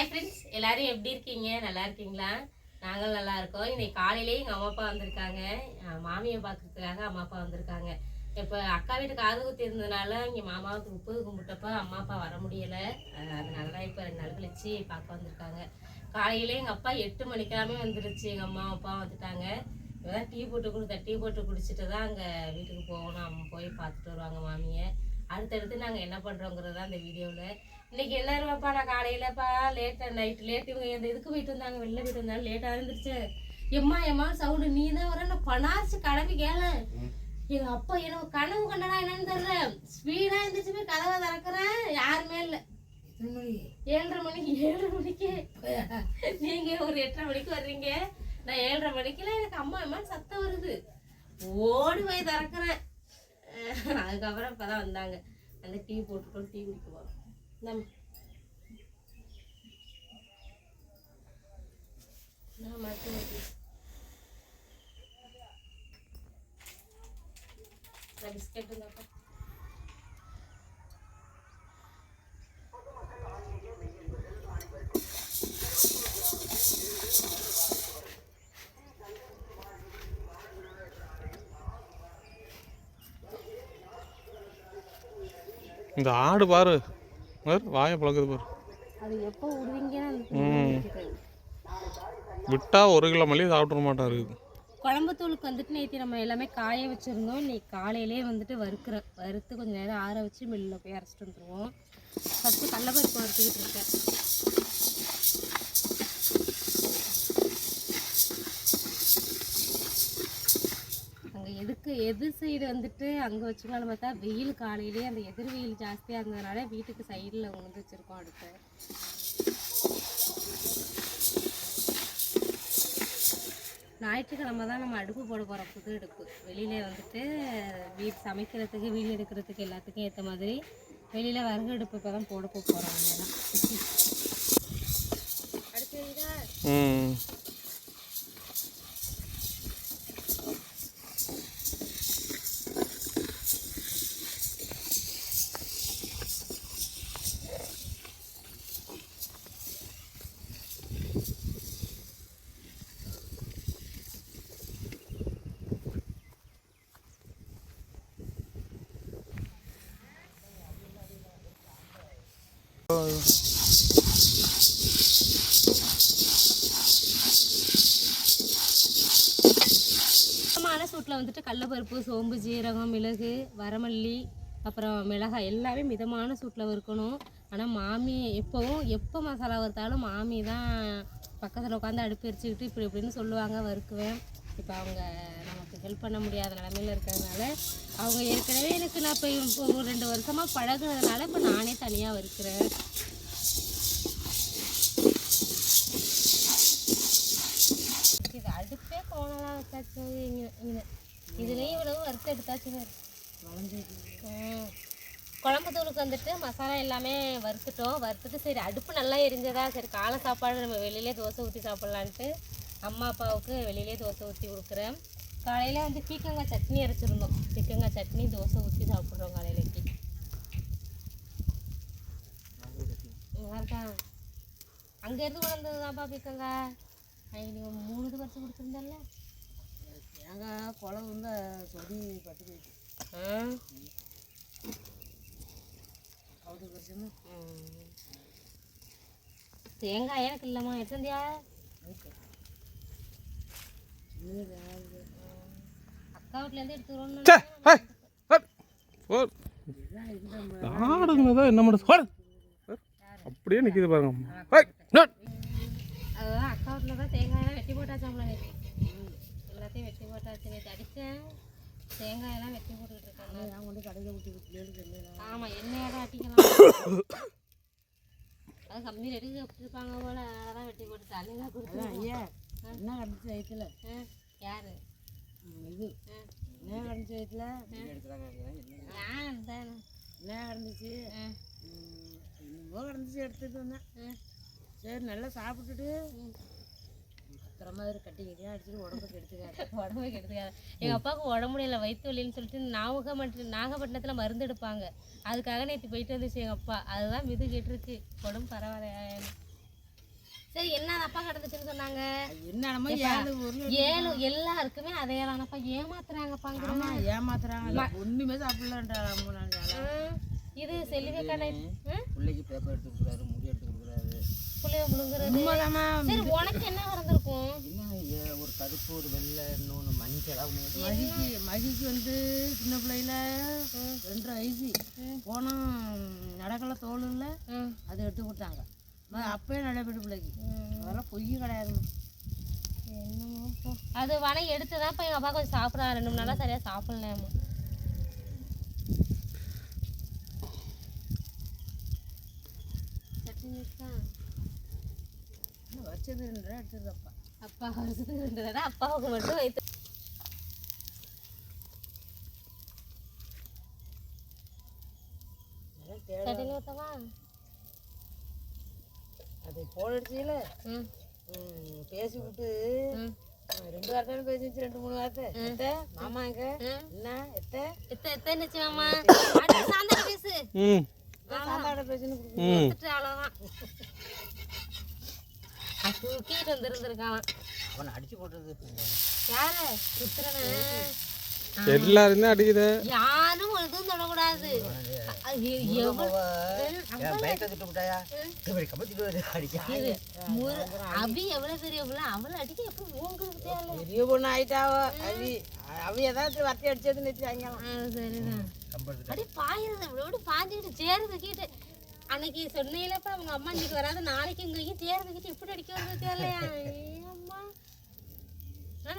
Hi friends எல்லாரும் எப்படி இருக்கீங்க? நல்லா இருக்கீங்களா? நாங்களும் நல்லா இருக்கோம். இன்னைக்கு காலையிலேயே எங்கள் அம்மா அப்பா வந்திருக்காங்க. மாமியை பார்க்கறதுக்காக அம்மா அப்பா வந்திருக்காங்க. இப்போ அக்கா வீட்டுக்கு காது குத்தி இருந்ததுனால இங்கே மாமாவுக்கு உப்பு கும்பிட்டப்ப அம்மா அப்பா வர முடியலை. அதனால தான் இப்போ ரெண்டு நாள் கழிச்சு பார்க்க வந்திருக்காங்க. காலையிலே எங்கள் அப்பா எட்டு மணிக்காமே வந்துருச்சு. எங்கள் அம்மா அப்பா வந்துட்டாங்க. இப்போதான் டீ போட்டு கொடுத்த டீ போட்டு குடிச்சிட்டு தான் அங்கே வீட்டுக்கு போகணும். அம்மா போய் பார்த்துட்டு வருவாங்க மாமியை. அடுத்தடுத்து நாங்கள் என்ன பண்ணுறோங்கிறது தான் இந்த வீடியோவில் இன்னைக்கு எல்லாரும் அப்பா நான் காலையிலப்பா லேட்டாக நைட்டு லேட்டு இவங்க இந்த இதுக்கு போயிட்டு வந்தாங்க வெளில போயிட்டு வந்தாங்க லேட்டாக இருந்துருச்சு. எம்மா எம்மா சவுண்டு நீ தான் வர நான் பணாச்சு கிளம்பி கேள. எங்க அப்பா எனக்கு கனவு கண்டனா என்னன்னு தெரியல. ஸ்பீடா இருந்துச்சு போய் கதவை திறக்கிறேன். யாருமே இல்லை. ஏழரை மணிக்கு ஏழரை மணிக்கு. நீங்க ஒரு எட்டரை மணிக்கு வர்றீங்க. நான் ஏழரை மணிக்குல எனக்கு அம்மா அம்மா சத்தம் வருது. ஓடி போய் திறக்கிறேன். அதுக்கப்புறம் இப்பதான் வந்தாங்க. அந்த டீ போட்டுக்கோ டீ குடிக்க போறோம் நம் நான் மட்டும் வைக்கிறேன். பிஸ்கெட் இருந்தாப்பா இந்த ஆடு பாரு பாரு வாயை பழகுது பாரு. விட்டா ஒரு கிலோ மல்லி சாப்பிட்ற மாட்டாரு. குழம்பு தூளுக்கு வந்துட்டு நேற்று நம்ம எல்லாமே காய வச்சுருந்தோம். இன்னைக்கு காலையிலே வந்துட்டு வறுக்கிற வறுத்து கொஞ்சம் நேரம் ஆற வச்சு மில்லில் போய் அரைச்சிட்டு வந்துடுவோம் ஃபஸ்ட்டு கடலப்பருப்பு வறுத்துக்கிட்டு இருக்கேன். அங்கே எதிர் சைடு வந்துட்டு அங்கே வச்சுக்கலாம்னு பார்த்தா வெயில் காலையிலே அந்த எதிர் வெயில் ஜாஸ்தியாக இருந்ததுனால வீட்டுக்கு சைடில் உணர்ந்து வச்சுருக்கோம் அடுத்து. ஞாயிற்றுக்கிழமை தான் நம்ம அடுப்பு போட போகிறோம் புது அடுப்பு. வெளியில வந்துட்டு வீட் சமைக்கிறதுக்கு வீடு எடுக்கிறதுக்கு எல்லாத்துக்கும் ஏற்ற மாதிரி வெளியில் விறகு அடுப்பு இப்போ தான் போட போகிறோம் தான் அடுத்து இதா மிதமான சூட்டில் வந்துட்டு கடலப்பருப்பு சோம்பு ஜீரகம் மிளகு வரமல்லி அப்புறம் மிளகாய் எல்லாமே மிதமான சூட்டில் வறுக்கணும். ஆனால் மாமி எப்போவும் எப்போ மசாலா வறுத்தாலும் மாமி தான் பக்கத்தில் உட்காந்து அடுப்பு எரிச்சுக்கிட்டு இப்படி இப்படின்னு சொல்லுவாங்க வறுக்குவேன். இப்போ அவங்க நமக்கு ஹெல்ப் பண்ண முடியாத நிலமையில இருக்கிறதுனால அவங்க ஏற்கனவே எனக்கு நான் இப்போ இப்போ ஒரு ரெண்டு வருஷமாக பழகுனதுனால இப்போ நானே தனியாக வறுக்கிறேன் இது அடுப்பே கோணலாம் வச்சாச்சு. இங்கே இதுலேயும் இவ்வளவு வறுத்து எடுத்தாச்சு குழம்பு தூளுக்கு வந்துட்டு மசாலா எல்லாமே வறுத்துட்டோம். வறுத்துட்டு சரி அடுப்பு நல்லா எரிஞ்சதா? சரி காலை சாப்பாடு நம்ம வெளியிலே தோசை ஊற்றி சாப்பிட்லான்ட்டு. அம்மா அப்பாவுக்கு வெளியிலே தோசை ஊற்றி கொடுக்குறேன். காலையில் வந்து பீக்கங்காய் சட்னி அரைச்சிருந்தோம். பீக்கங்காய் சட்னி தோசை ஊற்றி சாப்பிட்றோம் காலையிலக்கு அங்கேருந்து கொண்டு வந்ததுதான்ப்பா பீக்கங்காய். ஐநூ மூணு இது பறிச்சு கொடுத்துருந்தல்ல தேங்காய் குளம் வந்து சொடி பட்டு ம். தேங்காய் எனக்கு இல்லைம்மா. எடுத்துந்தியா வீட்லேருந்து எடுத்துக்கிறோன்னு சே ஹே ஹட் போர் ஆடுங்க தான் என்ன போடு. அப்படியே நிற்கிது பாருங்க ஹை, நட். அதுதான் அக்கா வீட்டில் தான் தேங்காயெல்லாம் வெட்டி போட்டாச்சாம்ல நேற்று எல்லாத்தையும் வெட்டி போட்டாச்சு நேற்று அடித்தேன் தேங்காயெல்லாம் வெட்டி போட்டுக்கிட்டு இருக்கேன் நான் கொண்டு கடையில் ஆமாம் எண்ணெயோட அட்டிக்கலாம் அது கம்மி ரேட்டுக்கு விட்டுருப்பாங்க போல அதனால தான் வெட்டி போட்டு தண்ணிலாம் கொடுத்து ஐயா என்ன கடிச்சு வயிற்றுல யாரு? இது. என்ன கடிச்சு வயிற்றுல நான் தான் என்ன கிடந்துச்சு என்னமோ கிடந்துச்சு எடுத்துட்டு வந்தேன். சரி நல்லா சாப்பிட்டுட்டு சுத்துற மாதிரி கட்டி கட்டியாக அடிச்சுட்டு உடம்புக்கு எடுத்துக்காரு உடம்பு கெடுத்துக்காது. எங்கள் அப்பாவுக்கு உடம்பு முடியல வயிற்று வலின்னு சொல்லிட்டு நாகப்பட்டினம் நாகப்பட்டினத்தில் மருந்து எடுப்பாங்க. அதுக்காக நேற்று போயிட்டு வந்துச்சு எங்கள் அப்பா. அதுதான் மிது கேட்டிருக்கு. உடம்பு பரவாயில்லையான்னு சரி என்ன அப்பா கிடந்துச்சுன்னு சொன்னாங்க? என்னமோ ஏழு எல்லாருக்குமே அதே தானப்பா ஏமாத்துறாங்கப்பாங்க ஆமா ஏமாத்துறாங்க ஒண்ணுமே சாப்பிடலான்றா இது செல்வி கடை பிள்ளைக்கு பேப்பர் எடுத்து கொடுக்குறாரு முடி எடுத்து கொடுக்குறாரு. புள்ளைய முழுங்குறது. உண்மைதாம்மா சரி உனக்கு என்ன நடந்திருக்கும் ஒரு கருப்பு ஒரு வெள்ளை இன்னொன்று மஞ்சள் மகிக்கு மகிக்கு வந்து சின்ன பிள்ளையில ரெண்டு வயசு போனோம் நடக்கல தோல் இல்லை ம். அதை எடுத்து கொடுத்தாங்க. அப்பயே நடைபெற்ற பிள்ளைக்கு. அதெல்லாம் பொய் போ. அது வனை எடுத்து தான் இப்போ எங்கள் அப்பா கொஞ்சம் சாப்பிட்றான் ரெண்டு மூணு நாளாக சரியாக சாப்பிடலாமா வச்சது ரெண்டு எடுத்ததப்பா அப்பா வருஷத்துக்கு ரெண்டு தடவை. அப்பாவுக்கு மட்டும் வைத்து சட்னி ஊற்றவா அது போன் அடிச்சீல ம் பேசி விட்டு ம் ரெண்டு வார்த்தை பேசி வச்சு ரெண்டு மூணு வார்த்தை. எத்த? மாமா எங்க? என்ன? எத்த? எத்த எத்தனை மாமா? அடுத்து சாயந்தரம் பேசு. ம். சாப்பாட பேசுன்னு அவ்வளோதான் தூக்கிட்டு வந்துருந்துருக்கான் அவனை அடிச்சு போட்டது யாரு? புத்திரனை எல்லாருமே அடிக்குது. யாரும் ஒரு இதுவும் தொடக்கூடாது அபி எவ்வளவு பெரிய அவளை அடிக்க எப்படி உங்களுக்கு தேவை பெரிய பொண்ணு ஆயிட்டாவ அவி அவி ஏதாவது வத்தி அடிச்சது வாங்கலாம் சரிதான். பாயிறது இப்படி இப்படி பாஞ்சுக்கிட்டு சேர் தூக்கிட்டு அன்னைக்கு சொன்னீங்களப்ப அவங்க அம்மா இன்னைக்கு வராது நாளைக்கு இங்கே தேர் தூக்கிட்டு இப்படி அடிக்க வருது தெரியலையா? அம்மா.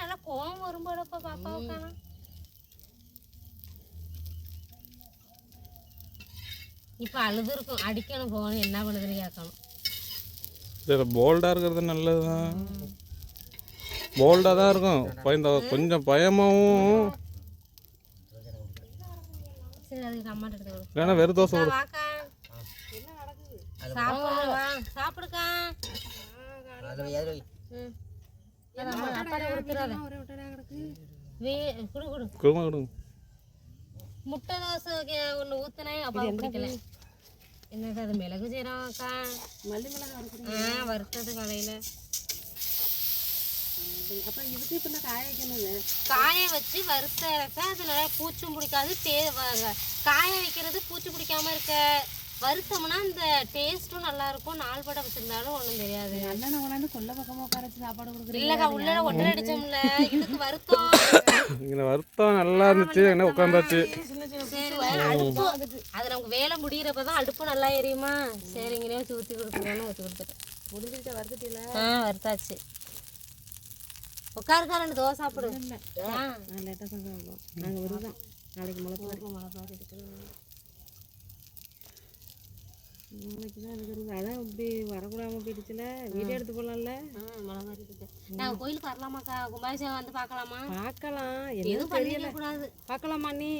நல்லா கோவம் வரும்போடப்பா பாப்பா உட்கானா இப்போ அழுது இருக்கும் அடிக்கணும் போகணும் என்ன பண்ணுதுன்னு கேட்கணும். சரி போல்டாக இருக்கிறது நல்லது தான் போல்டாக தான் இருக்கும். பயந்த கொஞ்சம் பயமாகவும். இல்லைன்னா வெறும் தோசை சாப்பிடுக்கா அதில் ஏதோ ம். அது அம்மா அப்பாட்ட கொடுத்துறாத. வே குடு குடு. குருமா கொடுங்க முட்டை தோசை ஒன்று ஊற்றுனேன் அப்பா பிடிக்கல. என்னது அது மிளகு சீரகம் அக்கா. மல்லி மிளகா ஆ வறுத்தது கடையில். அப்புறம் இதுக்கு இப்போ காய வைக்கணும் காய வச்சு வறுத்த இறக்க அதில் பூச்சும் பிடிக்காது தே வ- காய வைக்கிறது பூச்சி பிடிக்காம இருக்க. வறுத்தோம்னா இந்த டேஸ்ட்டும் நல்லா இருக்கும் நாள் படம் வச்சிருந்தாலும் ஒன்றும் தெரியாது. அண்ணனை கொண்டாந்து கொல்ல பக்கமாக உட்கார வச்சு சாப்பாடு கொடுக்குறேன் இல்லக்கா உள்ள ஒட்டரை அடிச்சோம்ல இதுக்கு வருத்தம். இங்கே வருத்தம் நல்லா இருந்துச்சு என்ன உட்காந்தாச்சு. சின்ன சின்ன சரி அடுப்பு. அது நமக்கு வேலை முடியிறப்ப தான் அடுப்பு நல்லா எரியுமா? வச்சு ஊற்றி கொடுக்குறேன்னு ஊற்றி கொடுத்துட்டேன். முடிஞ்சிருச்சா வறுத்துட்டீங்களா ஆ வறுத்தாச்சு உட்காருக்கா ரெண்டு தோசை சாப்பிடு. ஆ. நான் லேட்டாக சாப்பிடுவோம் நாங்கள் வருதான் நாளைக்கு நாளைக்கு தான் இருக்கிறது அதான் இப்படி வரக்கூடாம போயிடுச்சுல. வீடியோ எடுத்து போகலாம்ல. நாங்க கோயிலுக்கு வரலாமாக்கா? கும்பாபிஷேகம் வந்து பார்க்கலாமா? பார்க்கலாம். எதுவும் பண்ணிக்க கூடாது. பார்க்கலாமா நீ?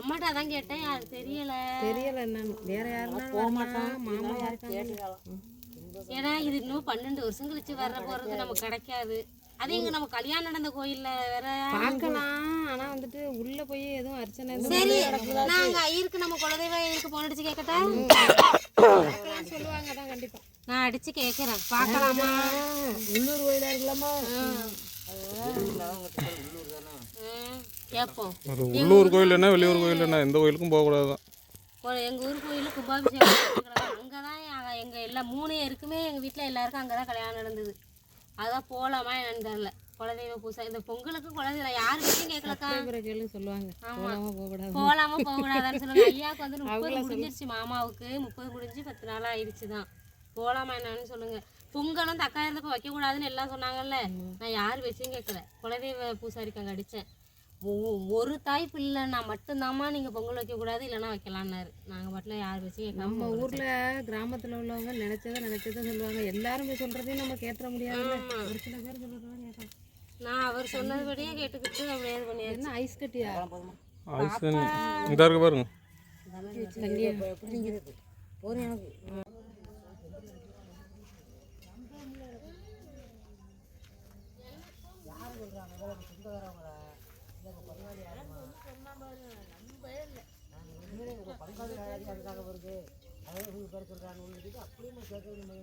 அம்மாட்ட அதான் கேட்டேன். யாருக்கு தெரியல. தெரியல என்னன்னு. வேற யாருன்னா போக மாட்டான். மாமா இருக்காங்க ஏன்னா இது இன்னும் பன்னெண்டு வருஷம் கழிச்சு வர்ற போறது நமக்கு கிடைக்காது. அது எங்க நம்ம கல்யாணம் நடந்த கோயில்ல வேற பார்க்கலாம். ஆனா வந்துட்டு உள்ள போய் எதுவும் அர்ச்சனை சரி நாங்க ஐயருக்கு நம்ம குலதெய்வ ஐயருக்கு போன் அடிச்சு கேட்கட்டா சொல்லுவாங்க தான் கண்டிப்பா. நான் அடிச்சு கேட்கறேன் பார்க்கலாமா? உள்ளூர் கோயிலா இருக்கலாமா கேட்போம் உள்ளூர் கோயில் என்ன வெளியூர் கோயில் என்ன எந்த கோயிலுக்கும் போகக்கூடாது தான் ஒரு எங்க ஊர் கோயில கும்பாபிஷேகம் அங்கதான் எங்க- எங்க எல்லா மூணு இருக்குமே எங்க வீட்ல எல்லாருக்கும் அங்கதான் கல்யாணம் நடந்தது. அதான் போலாமா என்னன்னு தெரியல. குலதெய்வ பூசை இந்த பொங்கலுக்கு குலதெய்வ யாரு வீட்டையும் கேட்கலக்கா கேள்வி சொல்லுவாங்க. போகாம போக கூடாது போலாமா போக கூடாதான்னு சொல்லுங்க ஐயாவுக்கு வந்து முப்பது முடிஞ்சிருச்சு மாமாவுக்கு முப்பது முடிஞ்சு பத்து நாள் ஆயிடுச்சு தான். போலாமா என்னன்னு சொல்லுங்க. பொங்கலும் தக்கா இருந்தப்ப வைக்க கூடாதுன்னு எல்லாம் சொன்னாங்கல்ல. நான் யார் வச்சும் கேட்கல குலதெய்வ பூசாரிக்கு அங்க அடிச்சேன். ஒ- ஒரு தாய் பிள்ளைன்னா மட்டும்தாம்மா நீங்க பொங்கல் வைக்க கூடாது இல்லைன்னா வைக்கலான்னாரு. நாங்க மட்டும் யார் கேட்காம நம்ம ஊர்ல கிராமத்துல உள்ளவங்க நினைச்சதை நினைச்சதை சொல்லுவாங்க. எல்லாரும் போய் சொல்றதையும் நம்ம கேட்டுற முடியாது. ஒரு சில பேர் கேட்கலாம். நான் அவர் சொன்னதுபடியே கேட்டுக்கிட்டு அப்படியே இது பண்ணியாச்சு. என்ன ஐஸ் கட்டியா? ஐஸ் இந்த இருக்கு பாருங்க. போதும் எனக்கு. ஜாதி அதுக்காக வருது அதாவது உங்களுக்கு பேர் சொல்கிறாங்க உங்களுக்கு அப்படியே நம்ம கேட்கறது நம்ம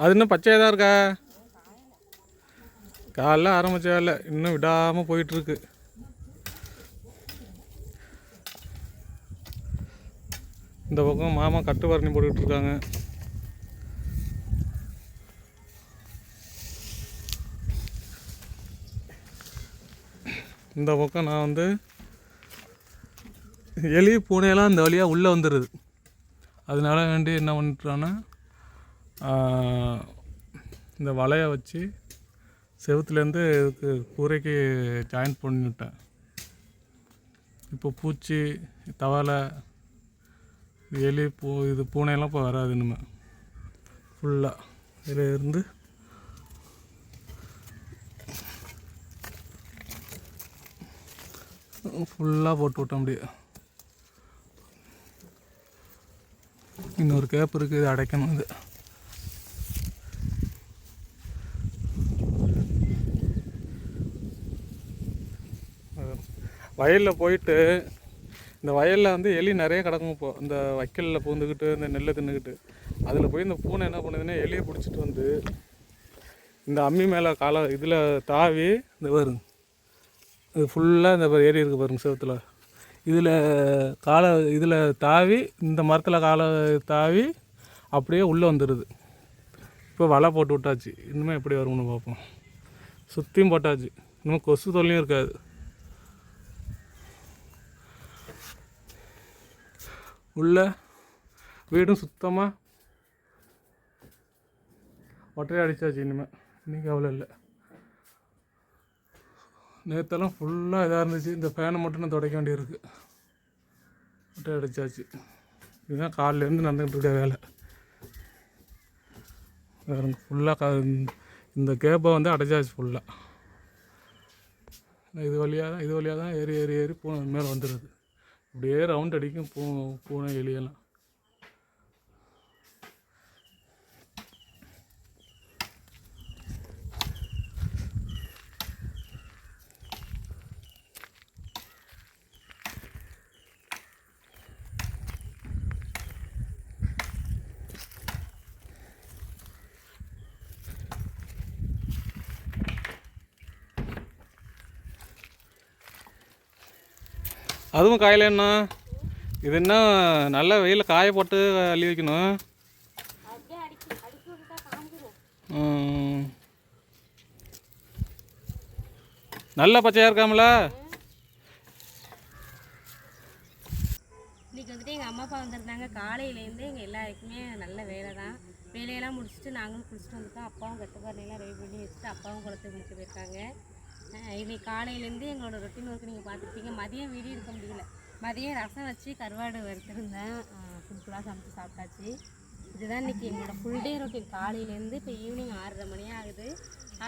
அது இன்னும் பச்சையாக தான் இருக்கா? காலைல ஆரம்பித்த வேலை. இன்னும் விடாமல் போயிட்டுருக்கு இந்த பக்கம் மாமா கட்டு வரணி போட்டுக்கிட்டு இருக்காங்க இந்த பக்கம் நான் வந்து எலி பூனையெல்லாம் இந்த வழியாக உள்ளே வந்துடுது அதனால வேண்டி என்ன பண்ணிட்டான்னா இந்த வலையை வச்சு செவுத்துலேருந்து இதுக்கு கூரைக்கு ஜாயின் பண்ணிவிட்டேன். இப்போ பூச்சி தவளை எலி பூ இது பூனையெல்லாம் இப்போ வராது இனிமேல் ஃபுல்லாக இதில் இருந்து. ஃபுல்லாக போட்டு விட்டோம் அப்படியே. இன்னொரு கேப் இருக்குது இது அடைக்கணும் இது. வயலில் போயிட்டு இந்த வயலில் வந்து எலி நிறைய கிடக்கும் இப்போ. இந்த வைக்கலில் பூந்துக்கிட்டு இந்த நெல்லை தின்னுக்கிட்டு. அதில் போய் இந்த பூனை என்ன பண்ணுதுன்னா எலியை பிடிச்சிட்டு வந்து இந்த அம்மி மேலே காலை இதில் தாவி இந்த வரும் இது ஃபுல்லாக இந்த ஏரி இருக்குது பாருங்க செவத்தில். இதில் காலை இதில் தாவி இந்த மரத்தில் காலை தாவி அப்படியே உள்ளே வந்துடுது இப்போ வலை போட்டு விட்டாச்சு. இன்னுமே எப்படி வரும்னு பார்ப்போம். சுற்றியும் போட்டாச்சு. இன்னும் கொசு தொல்லையும் இருக்காது. உள்ள வீடும் சுத்தமாக ஒற்றை அடிச்சாச்சு இனிமேல் இன்றைக்கி அவ்வளோ இல்லை. நேற்றெல்லாம் ஃபுல்லாக இதாக இருந்துச்சு. இந்த ஃபேனை மட்டும் நான் துடைக்க வேண்டியிருக்கு. ஒற்றை அடித்தாச்சு இதுதான் காலிலேருந்து நடந்துக்கிட்டு இருக்க வேலை. வேறு ஃபுல்லாக இந்த கேப்பை வந்து அடைச்சாச்சு ஃபுல்லாக இது வழியாக தான் இது வழியாக தான் ஏறி ஏறி ஏறி பூனை மேலே வந்துடுது அப்படியே ரவுண்ட் அடிக்கும் பூ பூனை எலியெல்லாம். அதுவும் காயில என்ன? இது என்ன நல்ல வெயிலில் காய போட்டு அள்ளி வைக்கணும். நல்ல பச்சையாக இருக்காமல? இன்னைக்கு வந்துட்டு எங்கள் அம்மா அப்பா வந்திருந்தாங்க. காலையிலேருந்து எங்கள் எல்லாருக்குமே நல்ல வேலை தான். வேலையெல்லாம் முடிச்சுட்டு நாங்களும் குளிச்சுட்டு வந்துட்டோம். அப்பாவும் கட்டுப்பாடுலாம் ரெடி பண்ணி வச்சுட்டு அப்பாவும் குளத்துக்கு முடிச்சு போயிருக்காங்க. இன்னைக்கு காலையிலேருந்து எங்களோட ரொட்டீன் ஒர்க்கு நீங்கள் பார்த்துருப்பீங்க. மதியம் வீடியோ எடுக்க முடியல. மதியம் ரசம் வச்சு கருவாடு வறுத்துருந்தேன். ஃபுல்ஃபுல்லாக சமைச்சு சாப்பிட்டாச்சு. இதுதான் இன்னைக்கு எங்களோட ஃபுல் டே ரொட்டீன் காலையிலேருந்து இப்போ ஈவினிங் ஆறரை மணி ஆகுது.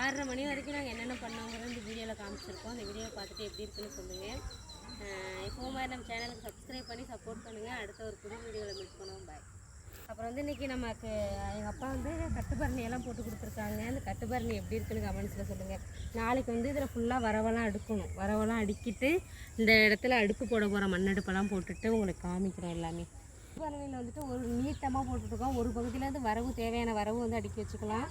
ஆறரை மணி வரைக்கும் நாங்கள் என்னென்ன பண்ணோங்கிறது இந்த வீடியோவில் காமிச்சிருக்கோம். அந்த வீடியோவை பார்த்துட்டு எப்படி இருக்குன்னு சொல்லுங்கள் எப்போ மாதிரி நம்ம சேனலுக்கு சப்ஸ்கிரைப் பண்ணி சப்போர்ட் பண்ணுங்கள் அடுத்த ஒரு புது வீடியோவில் மீட் பண்ணுவோம். பாய் அப்புறம் வந்து இன்றைக்கி நமக்கு எங்கள் அப்பா வந்து கட்டுப்பரணி எல்லாம் போட்டு கொடுத்துருக்காங்க. அந்த கட்டுப்பரணி எப்படி இருக்குன்னு கமெண்ட்ஸில் சொல்லுங்கள் நாளைக்கு வந்து இதில் ஃபுல்லாக வரவெல்லாம் அடுக்கணும். வரவெல்லாம் அடுக்கிட்டு இந்த இடத்துல அடுப்பு போட போகிற மண்ணடுப்பெல்லாம் போட்டுட்டு உங்களுக்கு காமிக்கிறோம் எல்லாமே. கட்டுப்பரணியில் வந்துட்டு ஒரு நீட்டமாக போட்டுட்ருக்கோம் ஒரு பகுதியில் வந்து வரவு தேவையான வரவு வந்து அடுக்கி வச்சுக்கலாம்.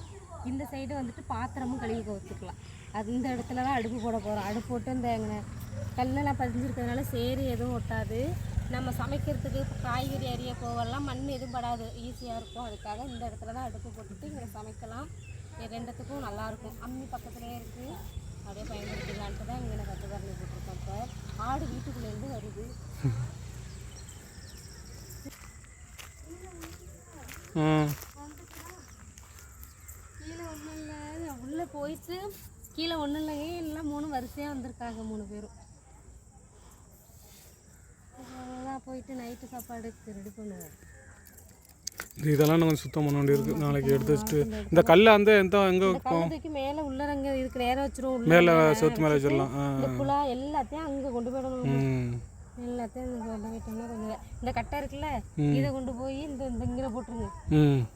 இந்த சைடு வந்துட்டு பாத்திரமும் கழுவி வச்சுக்கலாம் அது இந்த இடத்துல தான் அடுப்பு போட போகிறோம் அடுப்பு போட்டு இந்த எங்க கல்லெல்லாம் பதிஞ்சிருக்கிறதுனால சேரி எதுவும் ஒட்டாது. நம்ம சமைக்கிறதுக்கு காய்கறி அரிய போவெல்லாம் மண் எதுவும் படாது ஈஸியாக இருக்கும். அதுக்காக இந்த இடத்துல தான் அடுப்பு போட்டுட்டு இங்கே சமைக்கலாம். ரெண்டுத்துக்கும் நல்லாயிருக்கும் அம்மி பக்கத்துலேயே இருக்குது அப்படியே பயன்படுத்திக்கலான்ட்டு தான் இங்கே நான் கட்டுக்கரணி போட்டிருக்கோம் இப்போ ஆடு வீட்டுக்குள்ளேருந்து வருது. கீழே ஒன்றும் இல்லை. உள்ளே போயிட்டு கீழே ஒன்றும் இல்லைங்க எல்லாம் மூணு வரிசையாக வந்திருக்காங்க மூணு பேரும். போயிட்டு நைட்டு சாப்பாடுக்கு ரெடி பண்ணுவோம். இதெல்லாம் நம்ம சுத்தம் பண்ண வேண்டியிருக்கு. நாளைக்கு எடுத்து வச்சுட்டு இந்த கல்லை வந்து எந்த எங்கே கழுதைக்கு மேலே உள்ளரங்க இதுக்கு நேரம் வச்சிரும் மேலே செவுத்து மேலே வச்சிடலாம். புலா எல்லாத்தையும் அங்கே கொண்டு போயிடணும். எல்லாத்தையும் கொண்டு போயிட்டோம்னா கொஞ்சம் வே- இந்த கட்டை இருக்குல்ல இதை கொண்டு போய் இந்த இந்த இங்கே போட்டுருங்க.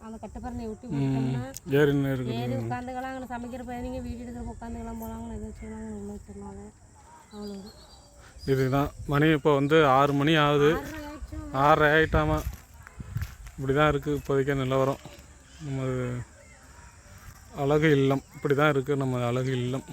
அந்த கட்டைப்பறனை விட்டு போட்டோம்னா ஏறி உட்காந்துக்கலாம் அங்கே சமைக்கிற வீடு எடுக்கிற உட்காந்துக்கலாம் போகலாம் எது வச்சுக்கலாம் உள்ள வச்சிடலாம் அவ்வளோ இதுதான். மணி இப்போ வந்து ஆறு மணி ஆகுது. ஆறரை ஆகிட்டாமா இப்படி தான் இருக்குது இப்போதைக்கு நிலவரம். நமது அழகு இல்லம். இப்படி தான் இருக்குது நம்ம அழகு இல்லம்.